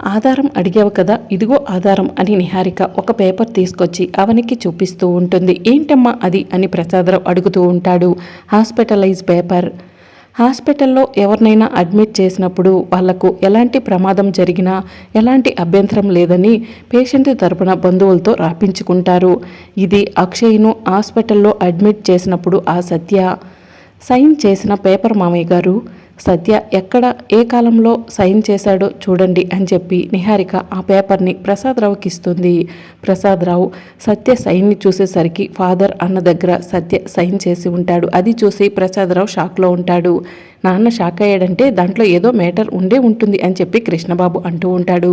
ఆధారం అడిగావు కదా ఇదిగో ఆధారం అని నిహారిక ఒక పేపర్ తీసుకొచ్చి అవనికి చూపిస్తూ ఉంటుంది. ఏంటమ్మా అది అని ప్రసాదరావు అడుగుతూ ఉంటాడు. Hospitalize paper. హాస్పిటల్లో ఎవరినైనా అడ్మిట్ చేసినప్పుడు వాళ్ళకు ఎలాంటి ప్రమాదం జరిగినా ఎలాంటి అభ్యంతరం లేదని పేషెంట్ తరపున బంధువులతో రాపించుకుంటారు. ఇది అక్షయ్ను హాస్పిటల్లో అడ్మిట్ చేసినప్పుడు ఆ సత్య సైన్ చేసిన పేపర్ మామయ్య గారు సత్య ఎక్కడ ఏ కాలంలో సైన్ చేశాడో చూడండి అని చెప్పి నిహారిక ఆ పేపర్ని ప్రసాదరావుకి ఇస్తుంది. ప్రసాదరావు సత్య సైన్ని చూసేసరికి ఫాదర్ అన్న దగ్గర సత్య సైన్ చేసి ఉంటాడు. అది చూసి ప్రసాదరావు షాక్లో ఉంటాడు. నాన్న షాక్ అయ్యాడంటే దాంట్లో ఏదో మేటర్ ఉండే ఉంటుంది అని చెప్పి కృష్ణబాబు అంటూ ఉంటాడు.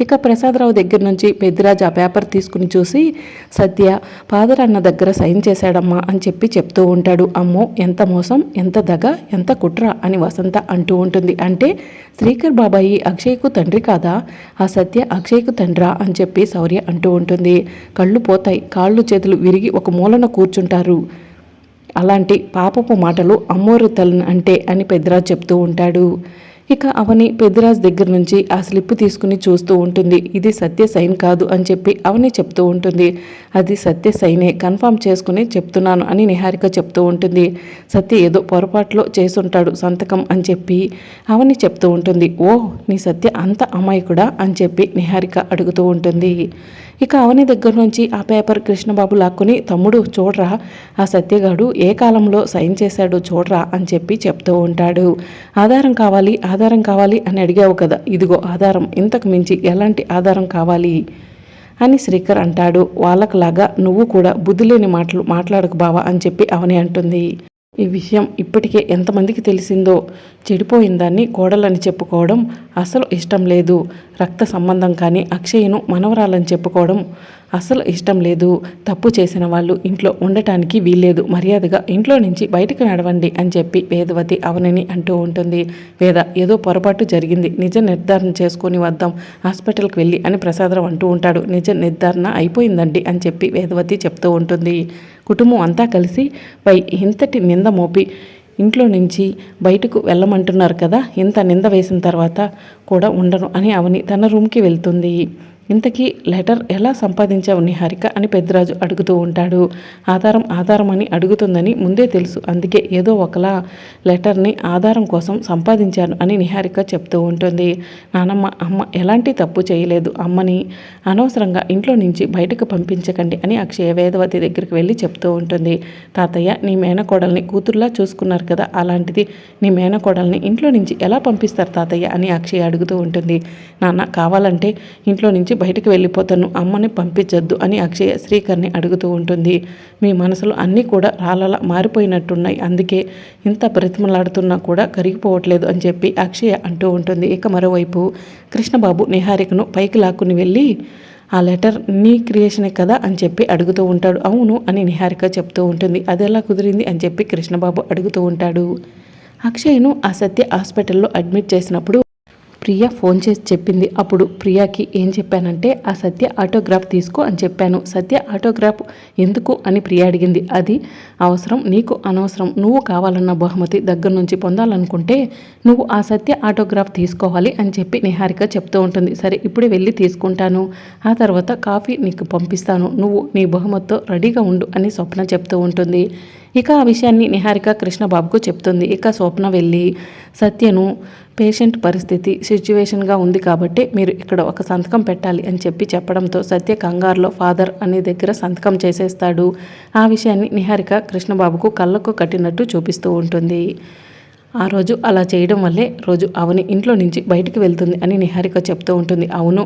ఇక ప్రసాదరావు దగ్గర నుంచి పెద్దిరాజు ఆ పేపర్ తీసుకుని చూసి సత్య ఫాదర్ అన్న దగ్గర సైన్ చేశాడమ్మా అని చెప్పి చెప్తూ ఉంటాడు. అమ్మో ఎంత మోసం ఎంత దగ ఎంత కుట్ర అని వసంత అంటూ ఉంటుంది. అంటే శ్రీకర్ బాబాయి అక్షయ్కు తండ్రి కాదా? ఆ సత్య అక్షయ్కు తండ్రా? అని చెప్పి శౌర్య అంటూ ఉంటుంది. కళ్ళు పోతాయి కాళ్ళు చేతులు విరిగి ఒక మూలన కూర్చుంటారు. అలాంటి పాపపు మాటలు అమ్మోరు తల్లిని అంటే అని పెద్దరాజు చెప్తూ ఉంటాడు. ఇక అవని పెద్దరాజు దగ్గర నుంచి ఆ స్లిప్ తీసుకుని చూస్తూ ఉంటుంది. ఇది సత్య సైన్ కాదు అని చెప్పి అవని చెప్తూ ఉంటుంది. అది సత్య సైనే కన్ఫర్మ్ చేసుకుని చెప్తున్నాను అని నిహారిక చెప్తూ ఉంటుంది. సత్య ఏదో పొరపాట్లో చేసుంటాడు సంతకం అని చెప్పి అవని చెప్తూ ఉంటుంది. ఓ నీ సత్య అంత అమాయకుడా అని చెప్పి నిహారిక అడుగుతూ ఉంటుంది. ఇక అవని దగ్గర నుంచి ఆ పేపర్ కృష్ణబాబు లాక్కుని తమ్ముడు చూడరా ఆ సత్యగాడు ఏ కాలంలో సైన్ చేశాడో చూడరా అని చెప్పి చెప్తూ ఉంటాడు. ఆధారం కావాలి ఆధారం కావాలి అని అడిగావు కదా ఇదిగో ఆధారం ఇంతకు మించి ఎలాంటి ఆధారం కావాలి? అని శ్రీకర్ అంటాడు. వాళ్ళకులాగా నువ్వు కూడా బుద్ధి లేని మాటలు మాట్లాడకు బావా అని చెప్పి అవని అంటుంది. ఈ విషయం ఇప్పటికే ఎంతమందికి తెలిసిందో చెడిపోయిన దాన్ని కోడలని చెప్పుకోవడం అసలు ఇష్టం లేదు. రక్త సంబంధం కానీ అక్షయ్ను మనవరాలని చెప్పుకోవడం అసలు ఇష్టం లేదు. తప్పు చేసిన వాళ్ళు ఇంట్లో ఉండటానికి వీల్లేదు. మర్యాదగా ఇంట్లో నుంచి బయటకు నడవండి అని చెప్పి వేదవతి అవనని అంటూ ఉంటుంది. వేద ఏదో పొరపాటు జరిగింది. నిజ నిర్ధారణ చేసుకొని వద్దాం. హాస్పిటల్కి వెళ్ళి అని ప్రసాదరావు అంటూ ఉంటాడు. నిజ నిర్ధారణ అయిపోయిందండి అని చెప్పి వేదవతి చెప్తూ ఉంటుంది. కుటుంబం అంతా కలిసి పై ఇంతటి నింద మోపి ఇంట్లో నుంచి బయటకు వెళ్ళమంటున్నారు కదా ఇంత నింద వేసిన తర్వాత కూడా ఉండను అని అవని తన రూమ్కి వెళ్తుంది. ఇంతకీ లెటర్ ఎలా సంపాదించావు నిహారిక అని పెద్దరాజు అడుగుతూ ఉంటాడు. ఆధారం ఆధారం అని అడుగుతుందని ముందే తెలుసు. అందుకే ఏదో ఒకలా లెటర్ని ఆధారం కోసం సంపాదించాను అని నిహారిక చెప్తూ ఉంటుంది. నానమ్మ అమ్మ ఎలాంటి తప్పు చేయలేదు. అమ్మని అనవసరంగా ఇంట్లో నుంచి బయటకు పంపించకండి అని అక్షయ వేదవతి దగ్గరికి వెళ్ళి చెప్తూ ఉంటుంది. తాతయ్య నీ మేనకోడల్ని కూతుర్లా చూసుకున్నారు కదా అలాంటిది నీ మేనకోడల్ని ఇంట్లో నుంచి ఎలా పంపిస్తారు తాతయ్య అని అక్షయ అడుగుతూ ఉంటుంది. నాన్న కావాలంటే ఇంట్లో నుంచి బయటకు వెళ్ళిపోతాను అమ్మని పంపించొద్దు అని అక్షయ శ్రీకర్ని అడుగుతూ ఉంటుంది. మీ మనసులో అన్నీ కూడా రాళ్ళలా మారిపోయినట్టున్నాయి. అందుకే ఇంత ప్రతిమలాడుతున్నా కూడా కరిగిపోవట్లేదు అని చెప్పి అక్షయ అంటూ ఉంటుంది. ఇక మరోవైపు కృష్ణబాబు నిహారికను పైకి లాక్కుని వెళ్ళి ఆ లెటర్ నీ క్రియేషనే కదా? అని చెప్పి అడుగుతూ ఉంటాడు. అవును అని నిహారిక చెప్తూ ఉంటుంది. అది ఎలా కుదిరింది? అని చెప్పి కృష్ణబాబు అడుగుతూ ఉంటాడు. అక్షయ్ను ఆ సత్య హాస్పిటల్లో అడ్మిట్ చేసినప్పుడు ప్రియ ఫోన్ చేసి చెప్పింది. అప్పుడు ప్రియాకి ఏం చెప్పానంటే ఆ సత్య ఆటోగ్రాఫ్ తీసుకో అని చెప్పాను. సత్య ఆటోగ్రాఫ్ ఎందుకు? అని ప్రియ అడిగింది. అది అవసరం నీకు అనవసరం. నువ్వు కావాలన్న బహుమతి దగ్గర నుంచి పొందాలనుకుంటే నువ్వు ఆ సత్య ఆటోగ్రాఫ్ తీసుకోవాలి అని చెప్పి నిహారిక చెప్తూ ఉంటుంది. సరే ఇప్పుడే వెళ్ళి తీసుకుంటాను. ఆ తర్వాత కాఫీ నీకు పంపిస్తాను. నువ్వు నీ బహుమతితో రెడీగా ఉండు అని స్వప్న చెప్తూ ఉంటుంది. ఇక ఆ విషయాన్ని నిహారిక కృష్ణబాబుకు చెప్తుంది. ఇక స్వప్న వెళ్ళి సత్యను పేషెంట్ పరిస్థితి సిచ్యువేషన్గా ఉంది కాబట్టి మీరు ఇక్కడ ఒక సంతకం పెట్టాలి అని చెప్పి చెప్పడంతో సత్య కంగారులో ఫాదర్ అనే దగ్గర సంతకం చేసేస్తాడు. ఆ విషయాన్ని నిహారిక కృష్ణబాబుకు కళ్ళకు కట్టినట్టు చూపిస్తూ ఉంటుంది. ఆ రోజు అలా చేయడం వల్లే రోజు అవని ఇంట్లో నుంచి బయటికి వెళ్తుంది అని నిహారిక చెప్తూ ఉంటుంది. అవును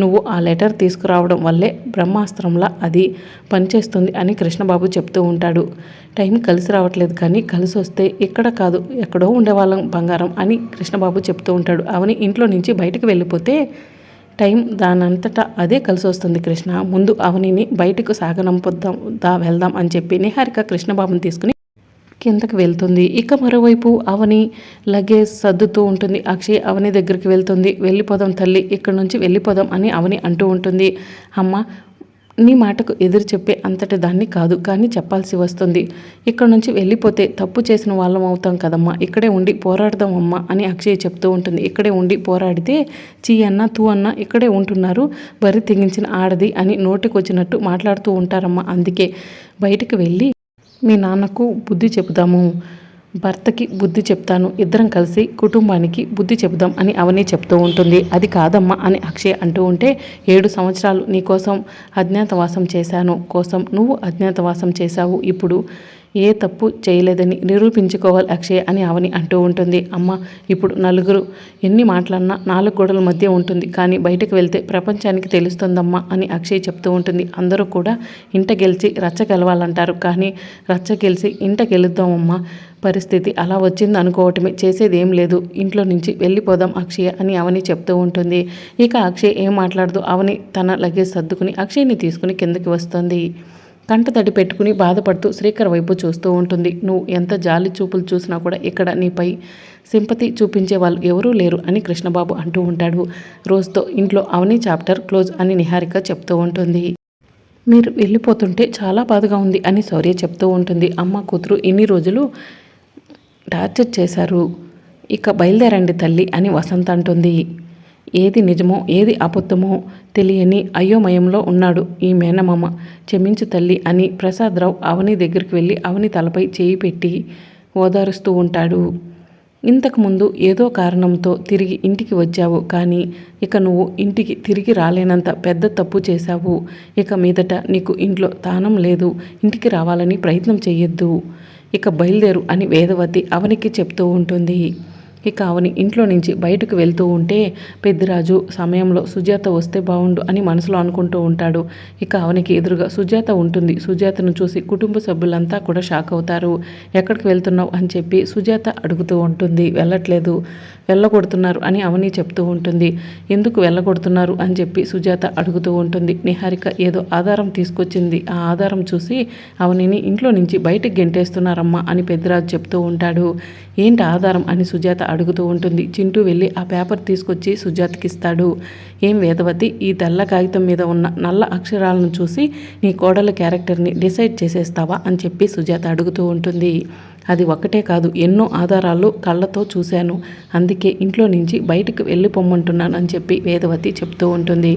నువ్వు ఆ లెటర్ తీసుకురావడం వల్లే బ్రహ్మాస్త్రంలా అది పనిచేస్తుంది అని కృష్ణబాబు చెప్తూ ఉంటాడు. టైం కలిసి రావట్లేదు కానీ కలిసి వస్తే ఇక్కడ కాదు ఎక్కడో ఉండేవాళ్ళం బంగారం అని కృష్ణబాబు చెప్తూ ఉంటాడు. అవని ఇంట్లో నుంచి బయటకు వెళ్ళిపోతే టైం దానంతటా అదే కలిసి వస్తుంది కృష్ణ. ముందు అవనిని బయటకు సాగనంపొద్దాం దా వెళ్దాం అని చెప్పి నిహారిక కృష్ణబాబుని తీసుకుని కిందకి వెళ్తుంది. ఇక మరోవైపు అవని లగేజ్ సర్దుతూ ఉంటుంది. అక్షయ్ అవని దగ్గరికి వెళ్తుంది. వెళ్ళిపోదాం తల్లి ఇక్కడ నుంచి వెళ్ళిపోదాం అని అవని అంటూ ఉంటుంది. అమ్మ నీ మాటకు ఎదురు చెప్పే అంతటి దాన్ని కాదు కానీ చెప్పాల్సి వస్తుంది. ఇక్కడ నుంచి వెళ్ళిపోతే తప్పు చేసిన వాళ్ళం అవుతాం కదమ్మా. ఇక్కడే ఉండి పోరాడదాం అమ్మా అని అక్షయ్ చెప్తూ ఉంటుంది. ఇక్కడే ఉండి పోరాడితే చీ అన్న తూ అన్న ఇక్కడే ఉంటున్నారు. బరి తెగించిన ఆడది అని నోటికొచ్చినట్టు మాట్లాడుతూ ఉంటారమ్మా. అందుకే బయటికి వెళ్ళి మీ నాన్నకు బుద్ధి చెబుదాము. భర్తకి బుద్ధి చెప్తాను. ఇద్దరం కలిసి కుటుంబానికి బుద్ధి చెబుదాం అని అవని చెప్తూ ఉంటుంది. అది కాదమ్మా అని అక్షయ్ అంటూ ఉంటే ఏడు సంవత్సరాలు నీకోసం అజ్ఞాతవాసం చేశాను. కోసం నువ్వు అజ్ఞాతవాసం చేశావు. ఇప్పుడు ఏ తప్పు చేయలేదని నిరూపించుకోవాలి అక్షయ్ అని అవని అంటూ ఉంటుంది. అమ్మ ఇప్పుడు నలుగురు ఎన్ని మాటలన్నా నాలుగు గోడల మధ్య ఉంటుంది. కానీ బయటకు వెళ్తే ప్రపంచానికి తెలుస్తుందమ్మా అని అక్షయ్ చెప్తూ ఉంటుంది. అందరూ కూడా ఇంట గెలిచి రచ్చ గెలవాలంటారు. కానీ రచ్చ గెలిచి ఇంట గెలుద్దామమ్మా పరిస్థితి అలా వచ్చింది అనుకోవటమే. చేసేది ఏం లేదు. ఇంట్లో నుంచి వెళ్ళిపోదాం అక్షయ్ అని అవని చెప్తూ ఉంటుంది. ఇక అక్షయ్ ఏం మాట్లాడదు. అవని తన లగేజ్ సర్దుకుని అక్షయ్ని తీసుకుని కిందకి వస్తుంది. కంట తడి పెట్టుకుని బాధపడుతూ శ్రీకర్ వైపు చూస్తూ ఉంటుంది. నువ్వు ఎంత జాలి చూపులు చూసినా కూడా ఇక్కడ నీపై సింపతి చూపించే వాళ్ళు ఎవరూ లేరు అని కృష్ణబాబు అంటూ ఉంటాడు. రోజుతో ఇంట్లో అవని చాప్టర్ క్లోజ్ అని నిహారిక చెప్తూ ఉంటుంది. మీరు వెళ్ళిపోతుంటే చాలా బాధగా ఉంది అని శౌర్య చెప్తూ ఉంటుంది. అమ్మ కూతురు ఇన్ని రోజులు టార్చర్ చేశారు. ఇక బయలుదేరండి తల్లి అని వసంత అంటుంది. ఏది నిజమో ఏది అబద్ధమో తెలియని అయోమయంలో ఉన్నాడు ఈ మేనమామ. క్షమించు తల్లి అని ప్రసాదరావు అవని దగ్గరికి వెళ్ళి అవని తలపై చేయి పెట్టి ఓదారుస్తూ ఉంటాడు. ఇంతకుముందు ఏదో కారణంతో తిరిగి ఇంటికి వచ్చావు కానీ ఇక నువ్వు ఇంటికి తిరిగి రాలేనంత పెద్ద తప్పు చేశావు. ఇక మీదట నీకు ఇంట్లో తానం లేదు ఇంటికి రావాలని ప్రయత్నం చేయొద్దు ఇక బయలుదేరు అని వేదవతి అవనికి చెప్తూ ఉంటుంది. ఇక అవని ఇంట్లో నుంచి బయటకు వెళ్తూ ఉంటే పెద్దిరాజు సమయంలో సుజాత వస్తే బాగుండు అని మనసులో అనుకుంటూ ఉంటాడు. ఇక అవనికి ఎదురుగా సుజాత ఉంటుంది. సుజాతను చూసి కుటుంబ సభ్యులంతా కూడా షాక్ అవుతారు. ఎక్కడికి వెళ్తున్నావు అని చెప్పి సుజాత అడుగుతూ ఉంటుంది. వెళ్ళట్లేదు. వెళ్ళగొడుతున్నారు అని అవని చెప్తూ ఉంటుంది. ఎందుకు వెళ్ళగొడుతున్నారు అని చెప్పి సుజాత అడుగుతూ ఉంటుంది. నిహారిక ఏదో ఆధారం తీసుకొచ్చింది. ఆ ఆధారం చూసి అవనిని ఇంట్లో నుంచి బయటకు గెంటేస్తున్నారమ్మా అని పెద్దరాజు చెప్తూ ఉంటాడు. ఏంటి ఆధారం అని సుజాత అడుగుతూ ఉంటుంది. చింటూ వెళ్ళి ఆ పేపర్ తీసుకొచ్చి సుజాతకి ఇస్తాడు ఏం వేదవతి ఈ తెల్ల కాగితం మీద ఉన్న నల్ల అక్షరాలను చూసి నీ కోడల క్యారెక్టర్ని డిసైడ్ చేసేస్తావా అని చెప్పి సుజాత అడుగుతూ ఉంటుంది. అది ఒక్కటే కాదు ఎన్నో ఆధారాలు కళ్ళతో చూశాను. అందుకే ఇంట్లో నుంచి బయటకు వెళ్ళిపోమ్మంటున్నాను అని చెప్పి వేదవతి చెప్తూ ఉంటుంది.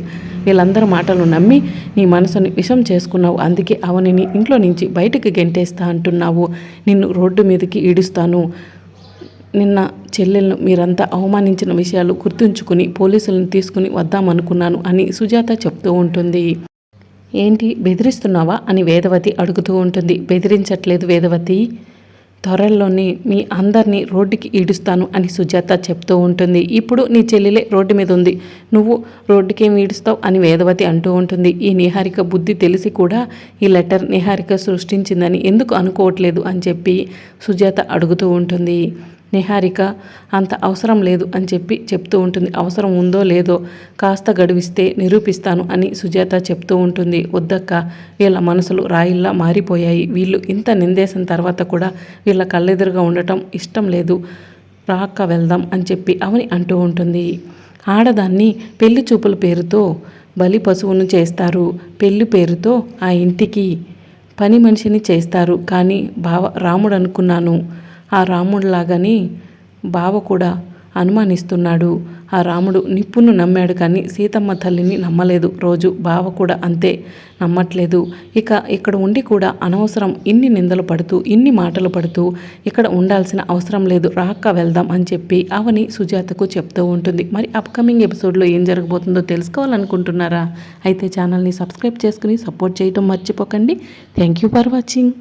వీళ్ళందరి మాటలు నమ్మి నీ మనసుని విషం చేసుకున్నావు. అందుకే అవనిని ఇంట్లో నుంచి బయటకు గెంటేస్తా అంటున్నావు. నిన్ను రోడ్డు మీదకి ఈడుస్తాను. నిన్న చెల్లెలను మీరంతా అవమానించిన విషయాలు గుర్తుంచుకుని పోలీసులను తీసుకుని వద్దామనుకున్నాను అని సుజాత చెప్తూ ఉంటుంది. ఏంటి బెదిరిస్తున్నావా అని వేదవతి అడుగుతూ ఉంటుంది. బెదిరించట్లేదు వేదవతి. త్వరలోనే మీ అందరినీ రోడ్డుకి ఈడుస్తాను అని సుజాత చెప్తూ ఉంటుంది. ఇప్పుడు నీ చెల్లెలే రోడ్డు మీద ఉంది. నువ్వు రోడ్డుకేం ఈడుస్తావు అని వేదవతి అంటూ ఉంటుంది. ఈ నిహారిక బుద్ధి తెలిసి కూడా ఈ లెటర్ నిహారిక సృష్టించిందని ఎందుకు అనుకోవట్లేదు అని చెప్పి సుజాత అడుగుతూ ఉంటుంది. నిహారిక అంత అవసరం లేదు అని చెప్పి చెప్తూ ఉంటుంది. అవసరం ఉందో లేదో కాస్త గడువిస్తే నిరూపిస్తాను అని సుజాత చెప్తూ ఉంటుంది. వద్దక్క వీళ్ళ మనసులు రాయిల్లా మారిపోయాయి. వీళ్ళు ఇంత నిందేసిన తర్వాత కూడా వీళ్ళ కళ్ళెదురుగా ఉండటం ఇష్టం లేదు. రాక్క వెళ్దాం అని చెప్పి అవని అంటూ ఉంటుంది. ఆడదాన్ని పెళ్ళి చూపుల పేరుతో బలి పశువును చేస్తారు. పెళ్ళి పేరుతో ఆ ఇంటికి పని మనిషిని చేస్తారు. కానీ బావ రాముడు అనుకున్నాను ఆ రాముడిలాగని బావ కూడా అనుమానిస్తున్నాడు. ఆ రాముడు నిప్పును నమ్మాడు కానీ సీతమ్మ తల్లిని నమ్మలేదు. రోజు బావ కూడా అంతే నమ్మట్లేదు. ఇక ఇక్కడ ఉండి కూడా అనవసరం ఇన్ని నిందలు పడుతూ ఇన్ని మాటలు పడుతూ ఇక్కడ ఉండాల్సిన అవసరం లేదు. రాక్క వెళ్దాం అని చెప్పి అవని సుజాతకు చెప్తూ ఉంటుంది. మరి అప్కమింగ్ ఎపిసోడ్లో ఏం జరగబోతుందో తెలుసుకోవాలనుకుంటున్నారా? అయితే ఛానల్ని సబ్స్క్రైబ్ చేసుకుని సపోర్ట్ చేయటం మర్చిపోకండి. Thank you for watching